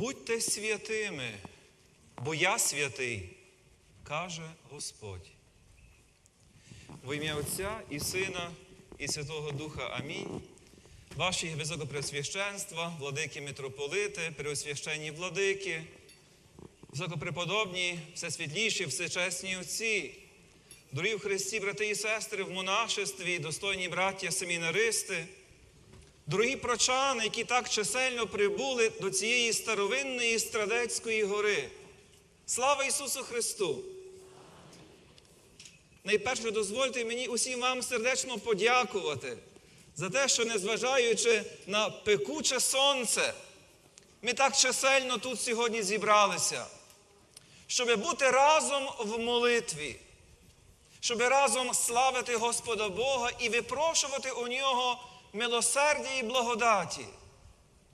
Будьте святими, бо я святий, каже Господь. Во ім'я Отця і Сина, і Святого Духа Амінь. Ваші високопресвященства, владики митрополити, преосвященні владики, високопреподобні, всесвітліші, всечесні отці, дорогі в Христі, брати і сестри, в монашестві, достойні браття семінаристи, дорогі прочани, які так чисельно прибули до цієї старовинної Страдецької гори. Слава Ісусу Христу! Найперше дозвольте мені усім вам сердечно подякувати за те, що, незважаючи на пекуче сонце, ми так чисельно тут сьогодні зібралися, щоб бути разом в молитві, щоб разом славити Господа Бога і випрошувати у нього милосердя і благодаті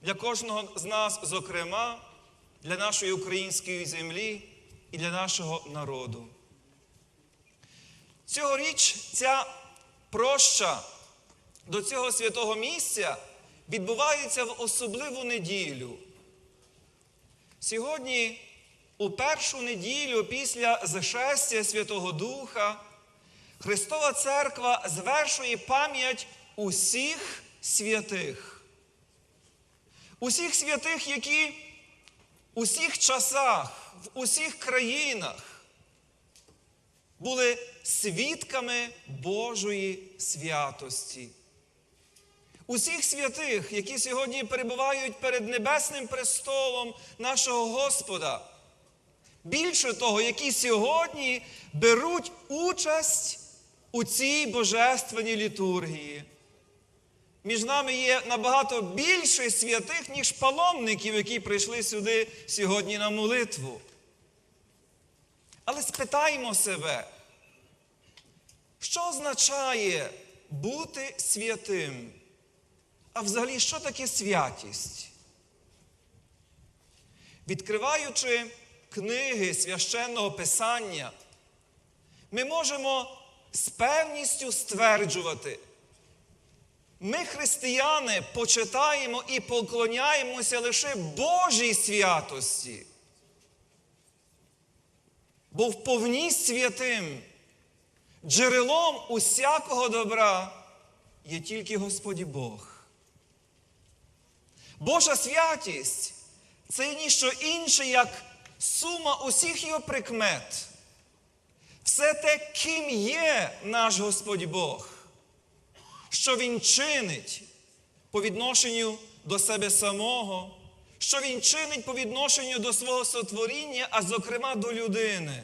для кожного з нас, зокрема, для нашої української землі і для нашого народу. Цьогоріч ця проща до цього святого місця відбувається в особливу неділю. Сьогодні, у першу неділю після зашестя Святого Духа, Христова Церква звершує пам'ять усіх святих. Усіх святих, які у всіх часах, в усіх країнах були свідками Божої святості. Усіх святих, які сьогодні перебувають перед Небесним престолом нашого Господа. Більше того, які сьогодні беруть участь у цій божественній літургії. Між нами є набагато більше святих, ніж паломників, які прийшли сюди сьогодні на молитву. Але спитаймо себе, що означає бути святим? А взагалі, що таке святість? Відкриваючи книги священного Писання, ми можемо з певністю стверджувати, ми, християни, почитаємо і поклоняємося лише Божій святості. Бо вповні святим, джерелом усякого добра є тільки Господь Бог. Божа святість це ніщо інше, як сума усіх його прикмет. Все те, ким є наш Господь Бог, що Він чинить по відношенню до себе самого, що Він чинить по відношенню до свого сотворіння, а зокрема до людини.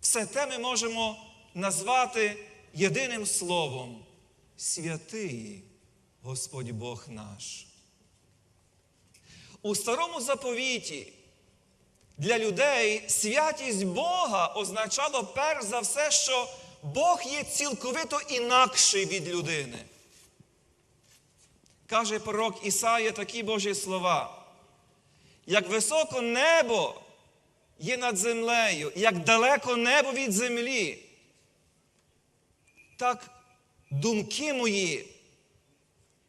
Все те ми можемо назвати єдиним словом святий Господь Бог наш. У старому заповіті для людей святість Бога означало перш за все, що Бог є цілковито інакший від людини. Каже пророк Ісая такі Божі слова. Як високо небо є над землею, як далеко небо від землі, так думки мої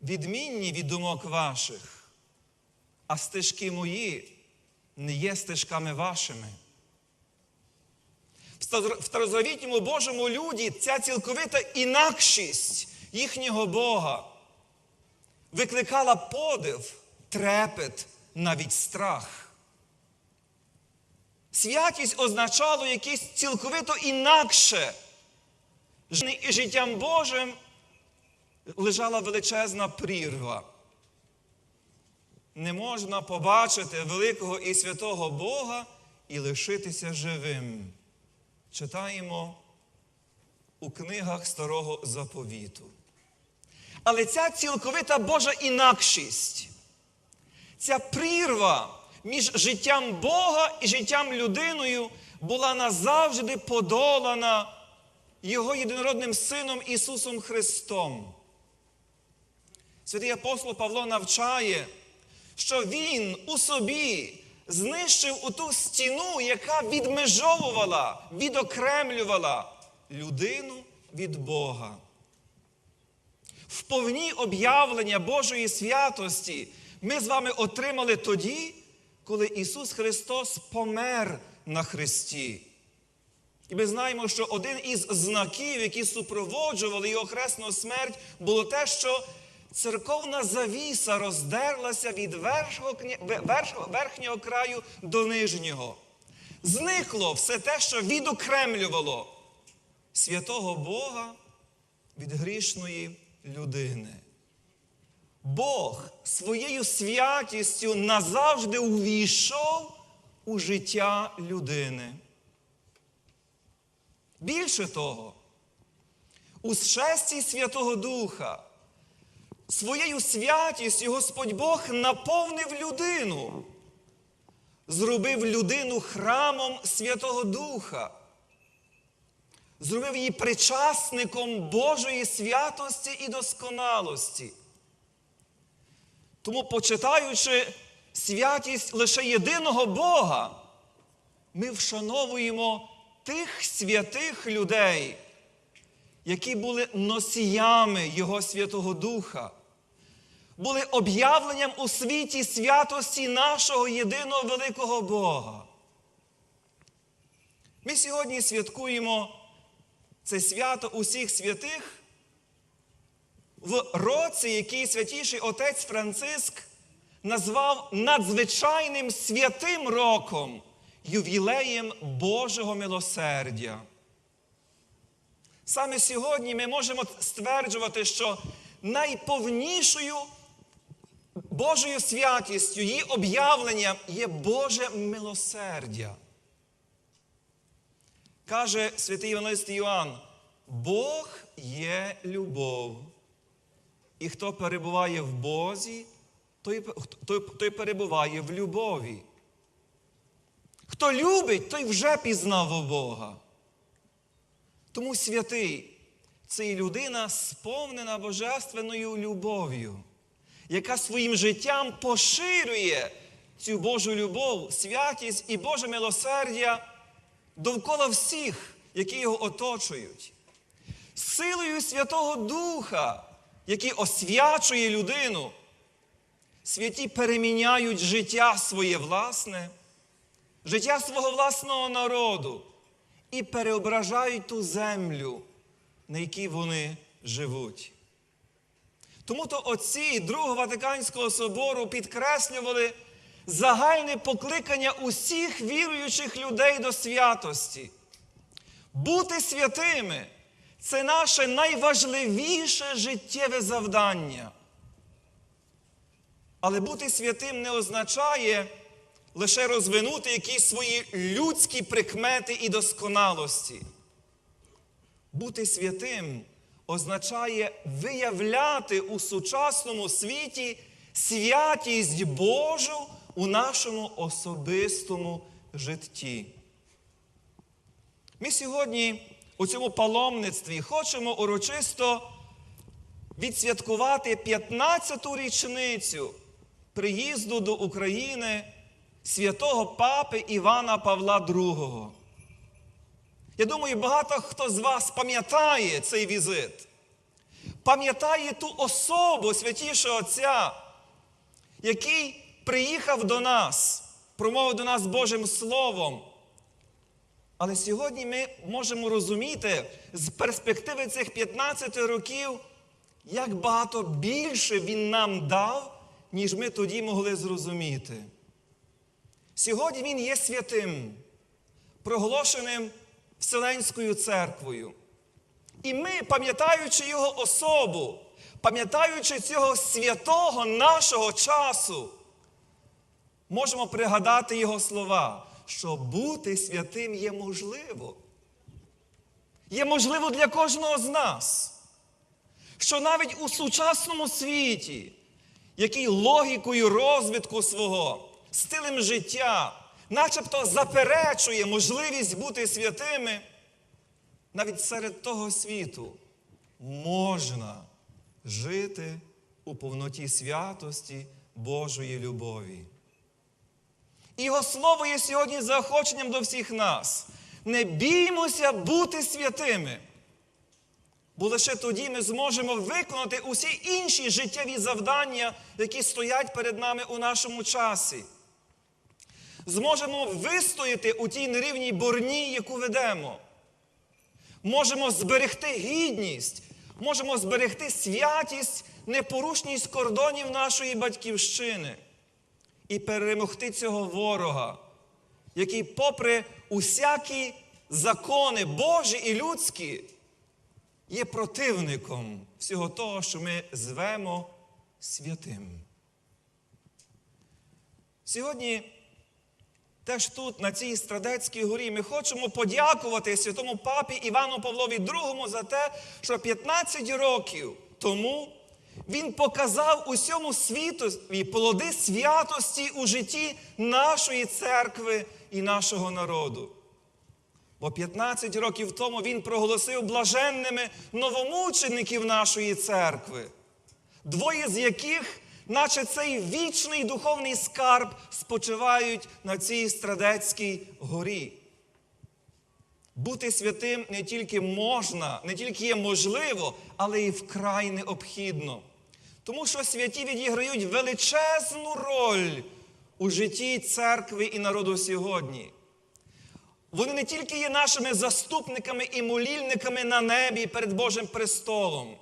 відмінні від думок ваших, а стежки мої не є стежками вашими. Старозавітньому Божому люді ця цілковита інакшість їхнього Бога викликала подив, трепет, навіть страх. Святість означало якесь цілковито інакше. І життям Божим лежала величезна прірва. Не можна побачити великого і святого Бога і лишитися живим. Читаємо у книгах Старого Заповіту. Але ця цілковита Божа інакшість, ця прірва між життям Бога і життям людиною була назавжди подолана Його єдинородним Сином Ісусом Христом. Святий апостол Павло навчає, що Він у собі знищив у ту стіну, яка відмежовувала, відокремлювала людину від Бога. В повні об'явлення Божої святості ми з вами отримали тоді, коли Ісус Христос помер на Христі. І ми знаємо, що один із знаків, які супроводжували його хресну смерть, було те, що церковна завіса роздерлася від верхнього, краю до нижнього. Зникло все те, що відокремлювало святого Бога від грішної людини. Бог своєю святістю назавжди увійшов у життя людини. Більше того, у шесті Святого Духа своєю святістю Господь Бог наповнив людину, зробив людину храмом Святого Духа, зробив її причасником Божої святості і досконалості. Тому, почитаючи святість лише єдиного Бога, ми вшановуємо тих святих людей, які були носіями Його Святого Духа, були об'явленням у світі святості нашого єдиного великого Бога. Ми сьогодні святкуємо це свято усіх святих в році, який святіший отець Франциск назвав надзвичайним святим роком, ювілеєм Божого милосердя. Саме сьогодні ми можемо стверджувати, що найповнішою Божою святістю, її об'явленням є Боже милосердя. Каже святий Євангелист Іоанн, Бог є любов. І хто перебуває в Бозі, той, той, той перебуває в любові. Хто любить, той вже пізнав Бога. Тому святий це і людина, сповнена божественною любов'ю, яка своїм життям поширює цю Божу любов, святість і Боже милосердя довкола всіх, які його оточують. Силою Святого Духа, який освячує людину, святі переміняють життя своє власне, життя свого власного народу і переображають ту землю, на якій вони живуть. Тому то отці Другого Ватиканського собору підкреслювали загальне покликання усіх віруючих людей до святості. Бути святими це наше найважливіше життєве завдання. Але бути святим не означає лише розвинути якісь свої людські прикмети і досконалості. Бути святим означає виявляти у сучасному світі святість Божу у нашому особистому житті. Ми сьогодні у цьому паломництві хочемо урочисто відсвяткувати 15-ту річницю приїзду до України святого папи Івана Павла II. Я думаю, багато хто з вас пам'ятає цей візит, пам'ятає ту особу святішого Отця, який приїхав до нас, промовив до нас Божим Словом. Але сьогодні ми можемо розуміти з перспективи цих 15 років, як багато більше він нам дав, ніж ми тоді могли зрозуміти. Сьогодні він є святим, проголошеним Вселенською церквою. І ми, пам'ятаючи його особу, пам'ятаючи цього святого нашого часу, можемо пригадати його слова, що бути святим є можливо. Є можливо для кожного з нас. Що навіть у сучасному світі, який логікою розвитку свого, стилем життя, начебто заперечує можливість бути святими, навіть серед того світу можна жити у повноті святості Божої любові. Його слово є сьогодні заохоченням до всіх нас. Не біймося бути святими. Бо лише тоді ми зможемо виконати усі інші життєві завдання, які стоять перед нами у нашому часі. Зможемо вистояти у тій нерівній борні, яку ведемо. Можемо зберегти гідність, можемо зберегти святість, непорушність кордонів нашої батьківщини і перемогти цього ворога, який, попри усякі закони Божі і людські, є противником всього того, що ми звемо святим. Сьогодні теж тут, на цій Страдецькій горі, ми хочемо подякувати святому папі Івану Павлові II за те, що 15 років тому він показав усьому світові плоди святості у житті нашої церкви і нашого народу. Бо 15 років тому він проголосив блаженними новомучеників нашої церкви, двоє з яких, наче цей вічний духовний скарб, спочивають на цій Страдецькій горі. Бути святим не тільки можна, не тільки є можливо, але й вкрай необхідно. Тому що святі відіграють величезну роль у житті церкви і народу сьогодні. Вони не тільки є нашими заступниками і молільниками на небі перед Божим престолом.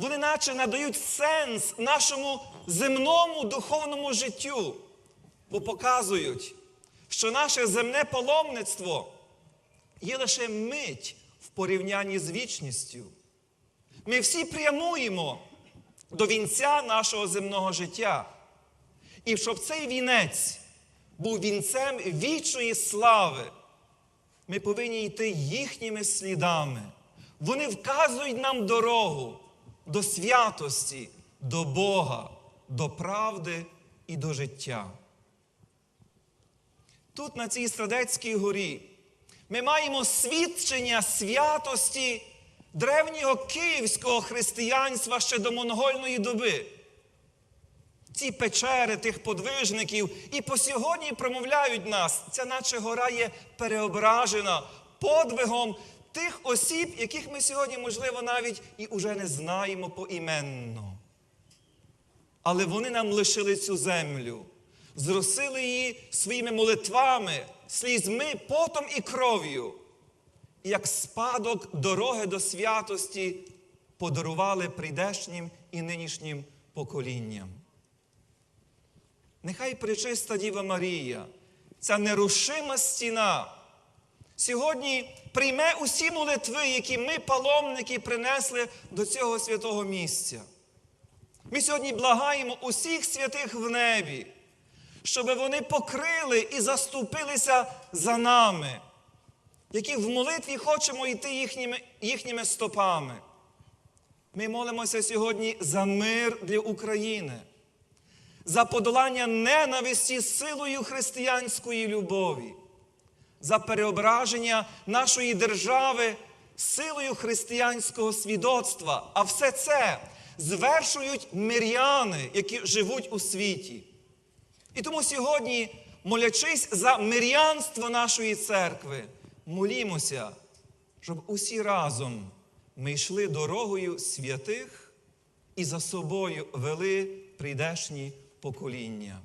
Вони наче надають сенс нашому земному духовному життю, бо показують, що наше земне паломництво є лише мить в порівнянні з вічністю. Ми всі прямуємо до вінця нашого земного життя. І щоб цей вінець був вінцем вічної слави, ми повинні йти їхніми слідами. Вони вказують нам дорогу до святості, до Бога, до правди і до життя. Тут, на цій Страдецькій горі, ми маємо свідчення святості древнього київського християнства ще до монгольної доби. Ці печери тих подвижників і по сьогодні промовляють нас, ця наче гора є переображена подвигом тих осіб, яких ми сьогодні, можливо, навіть і уже не знаємо поіменно. Але вони нам лишили цю землю, зросили її своїми молитвами, слізьми, потом і кров'ю. І як спадок дороги до святості подарували прийдешнім і нинішнім поколінням. Нехай причиста Діва Марія, ця нерушима стіна, сьогодні прийме усі молитви, які ми, паломники, принесли до цього святого місця. Ми сьогодні благаємо усіх святих в небі, щоб вони покрили і заступилися за нами, які в молитві хочемо йти їхніми, їхніми стопами. Ми молимося сьогодні за мир для України за подолання ненависті силою християнської любові, за переображення нашої держави силою християнського свідоцтва. А все це звершують миряни, які живуть у світі. І тому сьогодні, молячись за мирянство нашої церкви, молімося, щоб усі разом ми йшли дорогою святих і за собою вели прийдешні покоління.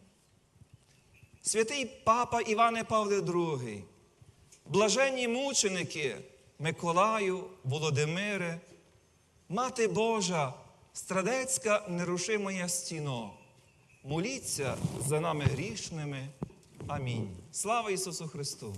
Святий папа Іване Павле II, блаженні мученики Миколаю, Володимире, Мати Божа, страдецька нерушимоя стіно, моліться за нами грішними. Амінь. Слава Ісусу Христу!